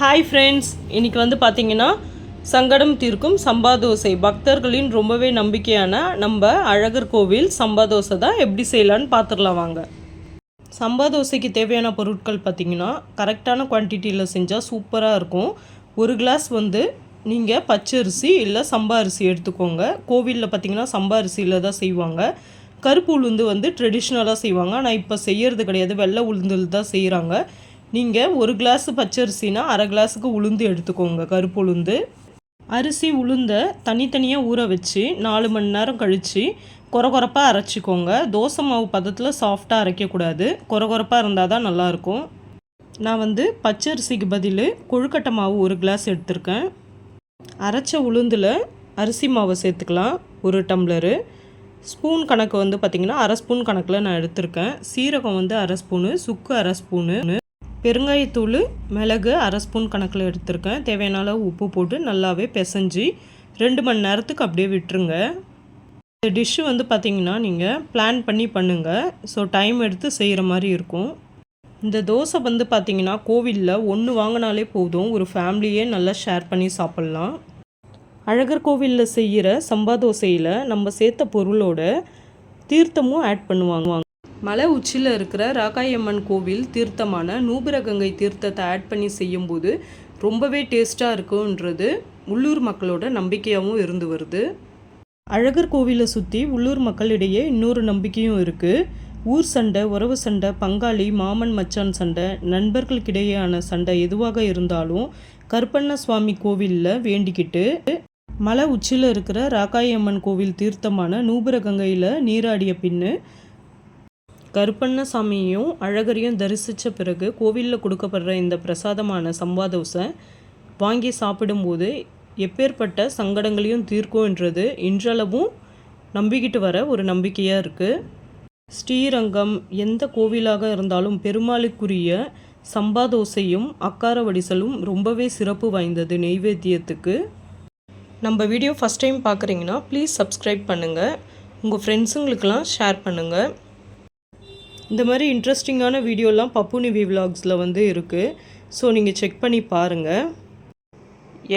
Hi friends இன்றைக்கி வந்து பார்த்தீங்கன்னா சங்கடம் தீர்க்கும் சம்பா தோசை. பக்தர்களின் ரொம்பவே நம்பிக்கையான நம்ம அழகர் கோவில் சம்பா தோசை தான் எப்படி செய்யலான்னு பார்த்துடலாம் வாங்க. சம்பா தோசைக்கு தேவையான பொருட்கள் பார்த்திங்கன்னா கரெக்டான குவான்டிட்டியில் செஞ்சால் சூப்பராக இருக்கும். ஒரு கிளாஸ் வந்து நீங்கள் பச்சரிசி இல்லை சம்பா அரிசி எடுத்துக்கோங்க. கோவிலில் பார்த்தீங்கன்னா சம்பா அரிசியில் தான் செய்வாங்க. கருப்பு உளுந்து வந்து ட்ரெடிஷ்னலாக செய்வாங்க. ஆனால் இப்போ செய்யறது கிடையாது. வெள்ளை உளுந்தில் தான் செய்கிறாங்க நீங்கள் ஒரு கிளாஸ் பச்சரிசினா அரை கிளாஸுக்கு உளுந்து எடுத்துக்கோங்க கருப்பு உளுந்து. அரிசி உளுந்த தனித்தனியாக ஊற வச்சு நாலு மணி நேரம் கழித்து கொரகொரப்பாக அரைச்சிக்கோங்க. தோசை மாவு பதத்தில் சாஃப்டாக அரைக்கக்கூடாது. கொரகொரப்பாக இருந்தால் தான் நல்லாயிருக்கும். நான் வந்து பச்சரிசிக்கு பதில் கொழுக்கட்டை மாவு ஒரு கிளாஸ் எடுத்திருக்கேன். அரைச்ச உளுந்தில் அரிசி மாவை சேர்த்துக்கலாம் ஒரு டம்ளரு. ஸ்பூன் கணக்கு வந்து பார்த்திங்கன்னா அரை ஸ்பூன் கணக்கில் நான் எடுத்திருக்கேன். சீரகம் வந்து அரை ஸ்பூனு சுக்கு அரை ஸ்பூனு. பெருங்காயத்தூள் மிளகு அரை ஸ்பூன் கணக்கில் எடுத்திருக்கேன். தேவையான அளவு உப்பு போட்டு நல்லாவே பிசைஞ்சு ரெண்டு மணி நேரத்துக்கு அப்படியே விட்டுருங்க. இந்த டிஷ்ஷு வந்து பார்த்திங்கன்னா நீங்கள் பிளான் பண்ணி பண்ணுங்கள் ஸோ டைம் எடுத்து செய்கிற மாதிரி இருக்கும். இந்த தோசை வந்து பார்த்திங்கன்னா கோவிலில் ஒன்று வாங்கினாலே போதும். ஒரு ஃபேமிலியே நல்லா ஷேர் பண்ணி சாப்பிட்லாம். அழகர் கோவிலில் செய்கிற சம்பா தோசையில் நம்ம சேர்த்த பொருளோட தீர்த்தமும் ஆட் பண்ணுவாங்க. மலை உச்சியில் இருக்கிற ராகாயம்மன் கோவில் தீர்த்தமான நூபரகங்கை தீர்த்தத்தை ஆட் பண்ணி செய்யும்போது ரொம்பவே டேஸ்ட்டாக இருக்குன்றது உள்ளூர் மக்களோட நம்பிக்கையாகவும் இருந்து வருது. அழகர் கோவிலை சுற்றி உள்ளூர் மக்களிடையே இன்னொரு நம்பிக்கையும் இருக்குது ஊர் சண்டை உறவு சண்டை பங்காளி மாமன் மச்சான் சண்டை நண்பர்களுக்கிடையேயான சண்டை எதுவாக இருந்தாலும் கருப்பண்ண சுவாமி கோவிலில் வேண்டிக்கிட்டு மலை உச்சியில் இருக்கிற ராக்காயம்மன் கோவில் தீர்த்தமான நூபுரகங்கையில் நீராடிய பின்னு கருப்பண்ணசாமியையும் அழகரையும் தரிசித்த பிறகு கோவிலில் கொடுக்கப்படுற இந்த பிரசாதமான சம்பா தோசை வாங்கி சாப்பிடும்போது எப்பேற்பட்ட சங்கடங்களையும் தீர்க்கும்ன்றது இன்றளவும் நம்பிக்கிட்டு வர ஒரு நம்பிக்கையாக இருக்குது ஸ்ரீரங்கம் எந்த கோவிலாக இருந்தாலும் பெருமாளுக்குரிய சம்பா தோசையும் அக்கார வடிசலும் ரொம்பவே சிறப்பு வாய்ந்தது நெய்வேத்தியத்துக்கு. நம்ம வீடியோ ஃபஸ்ட் டைம் பார்க்குறீங்கன்னா ப்ளீஸ் சப்ஸ்கிரைப் பண்ணுங்கள் உங்கள் ஃப்ரெண்ட்ஸுங்களுக்கெல்லாம் ஷேர் பண்ணுங்கள் இந்த மாதிரி இன்ட்ரெஸ்டிங்கான வீடியோலாம் பப்புனி விலாக்ஸில் வந்து இருக்குது ஸோ நீங்கள் செக் பண்ணி பாருங்கள்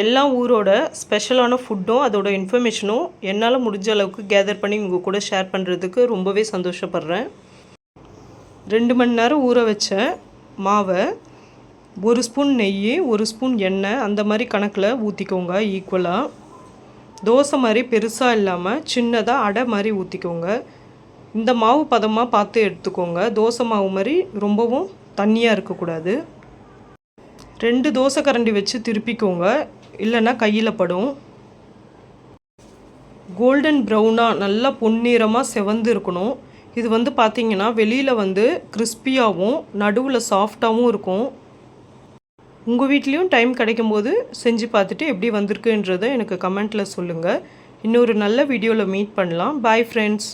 எல்லா ஊரோட ஸ்பெஷலான ஃபுட்டும் அதோட இன்ஃபர்மேஷனும் என்னால் முடிஞ்ச அளவுக்கு கேதர் பண்ணி உங்கள் கூட ஷேர் பண்ணுறதுக்கு ரொம்பவே சந்தோஷப்படுறேன். ரெண்டு மணி நேரம் ஊற வச்ச மாவை ஒரு ஸ்பூன் நெய் ஒரு ஸ்பூன் எண்ணெய் அந்த மாதிரி கணக்கில் ஊற்றிக்கோங்க ஈக்குவலாக தோசை மாதிரி பெருசாக இல்லாமல் சின்னதாக அடை மாதிரி ஊற்றிக்கோங்க இந்த மாவு பதமாக பார்த்து எடுத்துக்கோங்க. தோசை மாவு மாதிரி ரொம்பவும் தண்ணியாக இருக்கக்கூடாது. ரெண்டு தோசை கரண்டி வச்சு திருப்பிக்கோங்க. இல்லைன்னா கையில் படும். கோல்டன் ப்ரௌனாக நல்லா பொன்னிறமாக செவந்து இருக்கணும். இது வந்து பார்த்திங்கன்னா வெளியில் வந்து கிறிஸ்பியாகவும் நடுவில் சாஃப்டாகவும் இருக்கும். உங்கள் வீட்லேயும் டைம் கிடைக்கும்போது செஞ்சு பார்த்துட்டு எப்படி வந்திருக்குன்றதை எனக்கு கமெண்ட்டில் சொல்லுங்கள் இன்னொரு நல்ல வீடியோவில் மீட் பண்ணலாம். Bye friends.